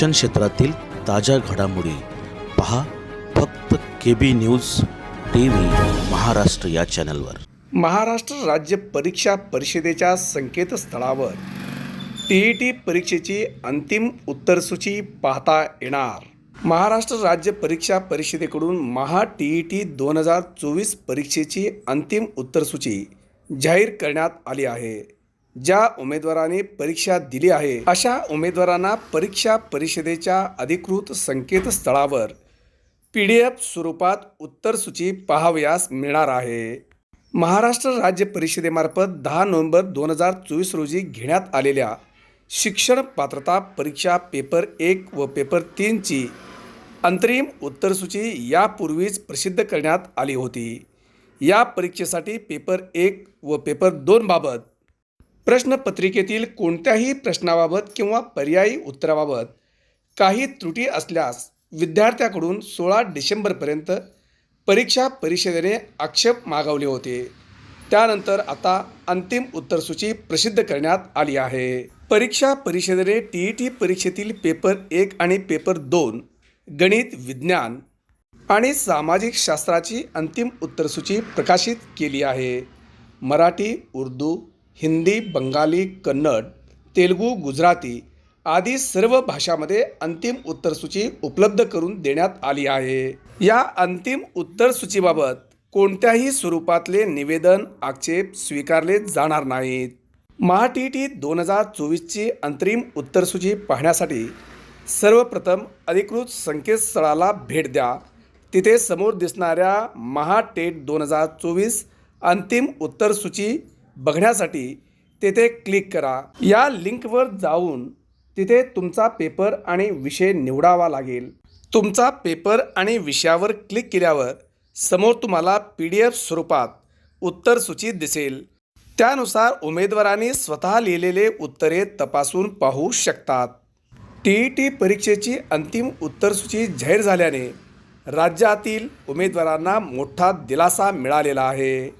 शिक्षण क्षेत्रातील ताज्या घडामोडी पहा फक्त K B news T V Maharashtra या चॅनलवर. महाराष्ट्र राज्य परीक्षा परिषदेच्या संकेतस्थळावर टी ई टी परीक्षेची अंतिम उत्तरसूची पाहता येणार. महाराष्ट्र राज्य परीक्षा परिषदेकडून महा टी ई टी दोन हजार चोवीस परीक्षेची अंतिम उत्तरसूची जाहीर करण्यात आली आहे. ज्या उमेदवाराने परीक्षा दिली आहे अशा उमेदवारांना परीक्षा परिषदेच्या अधिकृत संकेतस्थळावर पी डी एफ स्वरूपात उत्तरसूची पाहावयास मिळणार आहे. महाराष्ट्र राज्य परिषदेमार्फत दहा नोव्हेंबर दोन हजार चोवीस रोजी घेण्यात आलेल्या शिक्षण पात्रता परीक्षा पेपर एक व पेपर तीनची अंतरिम उत्तरसूची यापूर्वीच प्रसिद्ध करण्यात आली होती. या परीक्षेसाठी पेपर एक व पेपर दोनबाबत प्रश्नपत्रिकेतील कोणत्याही प्रश्नाबाबत किंवा पर्यायी उत्तराबाबत काही त्रुटी असल्यास विद्यार्थ्याकडून सोळा डिसेंबरपर्यंत परीक्षा परिषदेने आक्षेप मागवले होते. त्यानंतर आता अंतिम उत्तरसूची प्रसिद्ध करण्यात आली आहे. परीक्षा परिषदेने टी ई टी परीक्षेतील पेपर एक आणि पेपर दोन गणित विज्ञान आणि सामाजिक शास्त्राची अंतिम उत्तरसूची प्रकाशित केली आहे. मराठी उर्दू हिंदी बंगाली कन्नड तेलुगू गुजराती आदी सर्व भाषामध्ये अंतिम उत्तरसूची उपलब्ध करून देण्यात आली आहे. या अंतिम उत्तरसूचीबाबत कोणत्याही स्वरूपातले निवेदन आक्षेप स्वीकारले जाणार नाहीत. महा टी टी दोन हजार चोवीसची अंतरिम उत्तरसूची पाहण्यासाठी सर्वप्रथम अधिकृत संकेतस्थळाला भेट द्या. तिथे समोर दिसणाऱ्या महा टेट दोन हजार चोवीस अंतिम उत्तरसूची बघण्यासाठी तेथे क्लिक करा. या लिंकवर जाऊन तिथे तुमचा पेपर आणि विषय निवडावा लागेल. तुमचा पेपर आणि विषयावर क्लिक केल्यावर समोर तुम्हाला पी डी एफ स्वरूपात उत्तरसूची दिसेल. त्यानुसार उमेदवारांनी स्वतः लिहिलेले उत्तरे तपासून पाहू शकतात. टी ई टी परीक्षेची अंतिम उत्तरसूची जाहीर झाल्याने राज्यातील उमेदवारांना मोठा दिलासा मिळालेला आहे.